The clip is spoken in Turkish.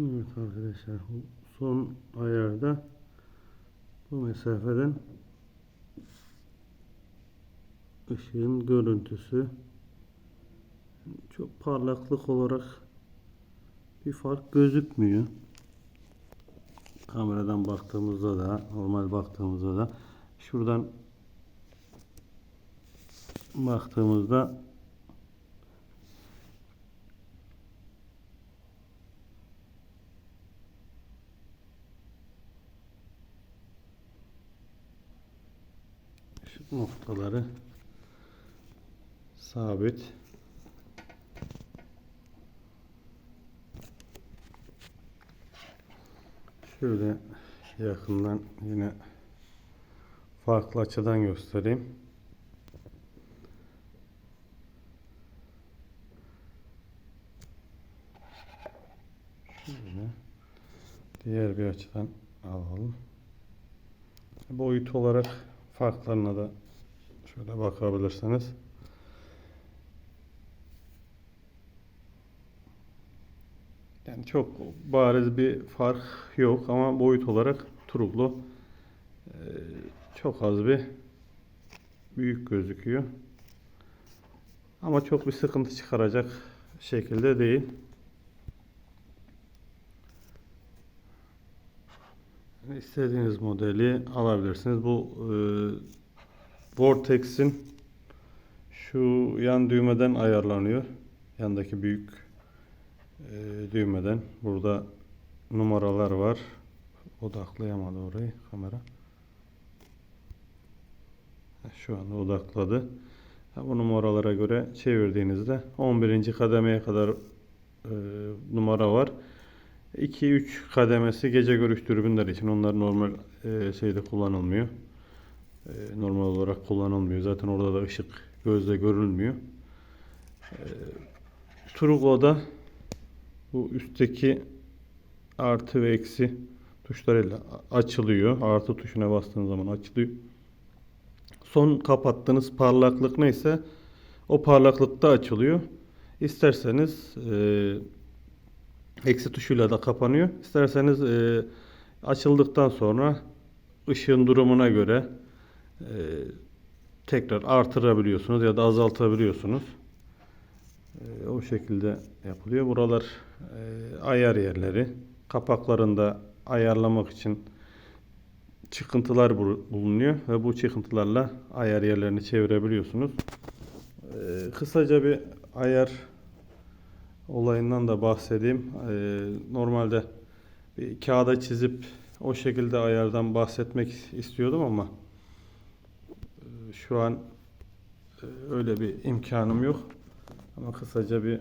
Evet arkadaşlar son ayarda bu mesafeden ışığın görüntüsü çok parlaklık olarak bir fark gözükmüyor. Kameradan baktığımızda da normal baktığımızda da şuradan baktığımızda şu noktaları sabit. Şöyle yakından yine farklı açıdan göstereyim. Şöyle diğer bir açıdan alalım. Boyut olarak farklarına da şöyle bakabilirsiniz. Yani çok bariz bir fark yok ama boyut olarak Truglo eee, çok az bir büyük gözüküyor. Ama çok bir sıkıntı çıkaracak şekilde değil. İstediğiniz modeli alabilirsiniz. Bu eee Vortex'in şu yan düğmeden ayarlanıyor. Yandaki büyük eee, düğmeden. Burada numaralar var. Odaklayamadı orayı kamera. Şu anda odakladı. Bu numaralara göre çevirdiğinizde 11. kademeye kadar eee, numara var. 2-3 kademesi gece görüş dürbünleri için. Onlar normal eee, şeyde kullanılmıyor. Eee, normal olarak kullanılmıyor. Zaten orada da ışık gözle görülmüyor. Eee Truglo'da bu üstteki artı ve eksi tuşlarıyla açılıyor. Artı tuşuna bastığınız zaman açılıyor. Son kapattığınız parlaklık neyse o parlaklıkta açılıyor. İsterseniz eee eksi tuşuyla da kapanıyor. İsterseniz eee, açıldıktan sonra ışığın durumuna göre eee, tekrar artırabiliyorsunuz ya da azaltabiliyorsunuz. Eee, o şekilde yapılıyor. Buralar eee, ayar yerleri. Kapaklarında ayarlamak için çıkıntılar bul- bulunuyor ve bu çıkıntılarla ayar yerlerini çevirebiliyorsunuz. Eee, kısaca bir ayar olayından da bahsedeyim. Eee, normalde bir kağıda çizip o şekilde ayardan bahsetmek istiyordum ama eee, şu an eee, öyle bir imkanım yok. Ama kısaca bir